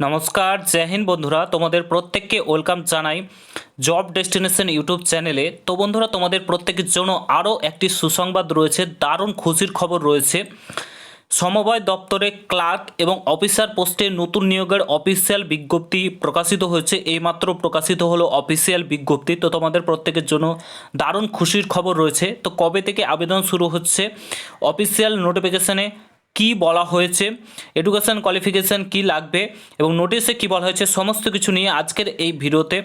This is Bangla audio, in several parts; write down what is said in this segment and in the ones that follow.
নমস্কার, জয় বন্ধুরা, তোমাদের প্রত্যেককে ওয়েলকাম জানাই জব ডেস্টিনেশন ইউটিউব চ্যানেলে। তো বন্ধুরা, তোমাদের প্রত্যেকের জন্য আরও একটি সুসংবাদ রয়েছে, দারুণ খুশির খবর রয়েছে। সমবায় দপ্তরে ক্লার্ক এবং অফিসার পোস্টে নতুন নিয়োগের অফিসিয়াল বিজ্ঞপ্তি প্রকাশিত হয়েছে, এইমাত্র প্রকাশিত হলো অফিসিয়াল বিজ্ঞপ্তি। তো তোমাদের প্রত্যেকের জন্য দারুণ খুশির খবর রয়েছে। তো কবে থেকে আবেদন শুরু হচ্ছে? অফিসিয়াল নোটিফিকেশনে কি বলা হয়েছে এডুকেশন কোয়ালিফিকেশান কি লাগবে এবং নোটিশে কি বলা হয়েছে, সমস্ত কিছু নিয়ে আজকের এই ভিডিওতে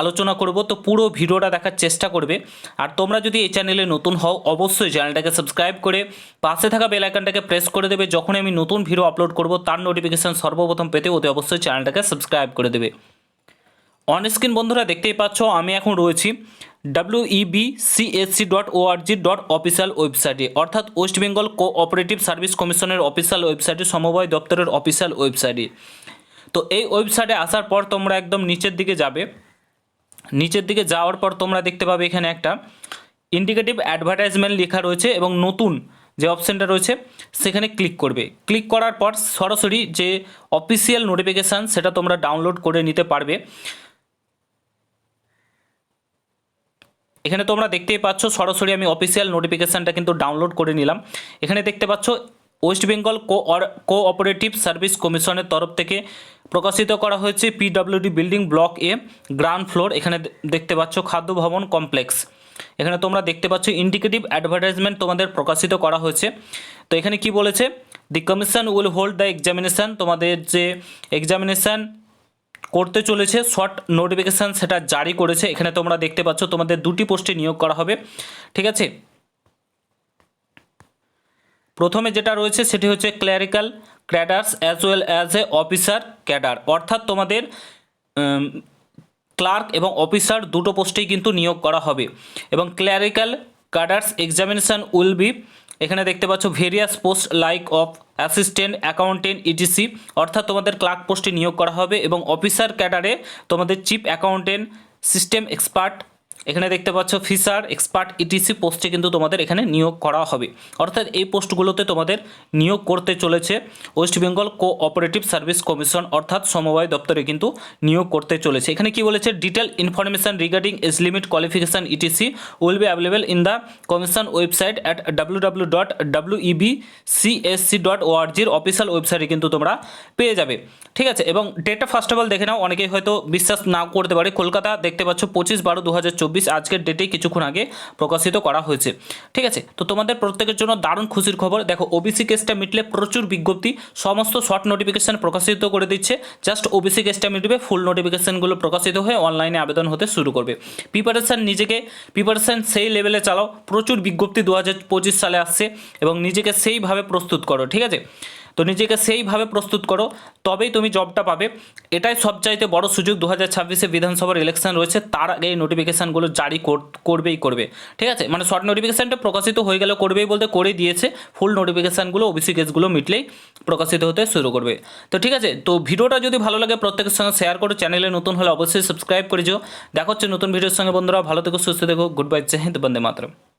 আলোচনা করব। তো পুরো ভিডিওটা দেখার চেষ্টা করবে। আর তোমরা যদি এই চ্যানেলে নতুন হও, অবশ্যই চ্যানেলটাকে সাবস্ক্রাইব করে পাশে থাকা বেল আইকনটাকে প্রেস করে দেবে। যখন আমি নতুন ভিডিও আপলোড করব, তার নোটিফিকেশান সর্বপ্রথম পেতে অতি অবশ্যই চ্যানেলটাকে সাবস্ক্রাইব করে দেবে। অন স্ক্রিন বন্ধুরা দেখতেই পাচ্ছ, আমি এখন রয়েছি। E EB CSC dot org dot official ওয়েবসাইটে অর্থাৎ ওয়েস্ট বেঙ্গল কোঅপারেটিভ সার্ভিস কমিশনের অফিসিয়াল ওয়েবসাইটে সমবায় দপ্তরের অফিসিয়াল ওয়েবসাইটে তো এই ওয়েবসাইটে আসার পর তোমরা একদম নিচের দিকে যাবে। নিচের দিকে যাওয়ার পর তোমরা দেখতে পাবে এখানে একটা ইন্ডিকেটিভ অ্যাডভার্টাইজমেন্ট লেখা রয়েছে এবং নতুন যে অপশানটা রয়েছে, সেখানে ক্লিক করবে। ক্লিক করার পর সরাসরি যে অফিসিয়াল নোটিফিকেশান সেটা তোমরা ডাউনলোড করে নিতে পারবে। এখানে তোমরা দেখতেই পাচ্ছ, সরাসরি আমি অফিসিয়াল নোটিফিকেশানটা কিন্তু ডাউনলোড করে নিলাম। এখানে দেখতে পাচ্ছ West Bengal co cooperative service কমিশনের তরফ থেকে প্রকাশিত করা হয়েছে PWD building block A ground floor এখানে দেখতে পাচ্ছ খাদ্য ভবন কমপ্লেক্স এখানে তোমরা দেখতে পাচ্ছ ইন্ডিকেটিভ অ্যাডভার্টাইজমেন্ট তোমাদের প্রকাশিত করা হয়েছে। তো এখানে কি বলেছে? The commission will hold the examination তোমাদের যে এক্সামিনেশান করতে চলেছে, শর্ট নোটিফিকেশান সেটা জারি করেছে। এখানে তোমরা দেখতে পাচ্ছ, তোমাদের দুটি পোস্টে নিয়োগ করা হবে। ঠিক আছে? প্রথমে যেটা রয়েছে, সেটি হচ্ছে clerical cadres as well as a officer cadre অর্থাৎ তোমাদের ক্লার্ক এবং অফিসার দুটো পোস্টেই কিন্তু নিয়োগ করা হবে। এবং clerical cadres examination will be এখানে দেখতে পাচ্ছ various post like of assistant, accountant etc অর্থাৎ তোমাদের ক্লার্ক পোস্টে নিয়োগ করা হবে এবং অফিসার ক্যাডারে তোমাদের চিফ অ্যাকাউন্টেন্ট, সিস্টেম এক্সপার্ট এখানে দেখতে পাচ্ছ ফিসার এক্সপার্ট, ইটিসি পোস্টে কিন্তু তোমাদের এখানে নিয়োগ করা হবে। অর্থাৎ এই পোস্টগুলোতে তোমাদের নিয়োগ করতে চলেছে West Bengal cooperative service commission, অর্থাৎ সমবায় দপ্তরে কিন্তু নিয়োগ করতে চলেছে। এখানে কি বলেছে? Detail information regarding age limit qualification etc will be available in the commission website at W W dot W EB CSC dot ওআরজির official ওয়েবসাইটে কিন্তু তোমরা পেয়ে যাবে। ঠিক আছে? এবং ডেটটা ফার্স্ট অফ অল দেখে নাও, অনেকেই হয়তো বিশ্বাস না করতে পারে। কলকাতা দেখতে পাচ্ছ পঁচিশ বারো দু হাজার চব্বিশ আজকের ডেটেই কিছুক্ষণ আগে প্রকাশিত করা হয়েছে। ঠিক আছে? তো তোমাদের প্রত্যেকের জন্য দারুণ খুশির খবর। দেখো ওবিসি কেসটা মিটলে প্রচুর বিজ্ঞপ্তি। সমস্ত শর্ট নোটিফিকেশান প্রকাশিত করে দিচ্ছে। জাস্ট ওবিসি কেসটা মিটবে ফুল নোটিফিকেশানগুলো প্রকাশিত হয়ে অনলাইনে আবেদন হতে শুরু করবে। প্রিপারেশান নিজেকে প্রিপারেশান সেই লেভেলে চালাও। প্রচুর বিজ্ঞপ্তি দু হাজার পঁচিশ সালে আসছে এবং নিজেকে সেইভাবে প্রস্তুত করো। ঠিক আছে? তো নিজেকে সেইভাবে প্রস্তুত করো, তবেই তুমি জবটা পাবে। এটাই সবচাইতে বড় সুযোগ দু হাজার ছাব্বিশে বিধানসভার ইলেকশন রয়েছে, তার আগে এই নোটিফিকেশানগুলো জারি কর- করবেই করবে। ঠিক আছে? মানে শর্ট নোটিফিকেশানটা প্রকাশিত হয়ে গেলে করবেই বলতে করে দিয়েছে ফুল নোটিফিকেশানগুলো ওবিসি কেসগুলো মিটলেই প্রকাশিত হতে শুরু করবে। তো ঠিক আছে? তো ভিডিওটা যদি ভালো লাগে প্রত্যেকের সঙ্গে শেয়ার করো চ্যানেলে নতুন হলে অবশ্যই সাবস্ক্রাইব করে যেও। দেখা হচ্ছে নতুন ভিডিওর সঙ্গে, বন্ধুরা, ভালো থেকো, সুস্থ থেকো গুড বাই জয় হিন্দ, বন্দে মাতরম।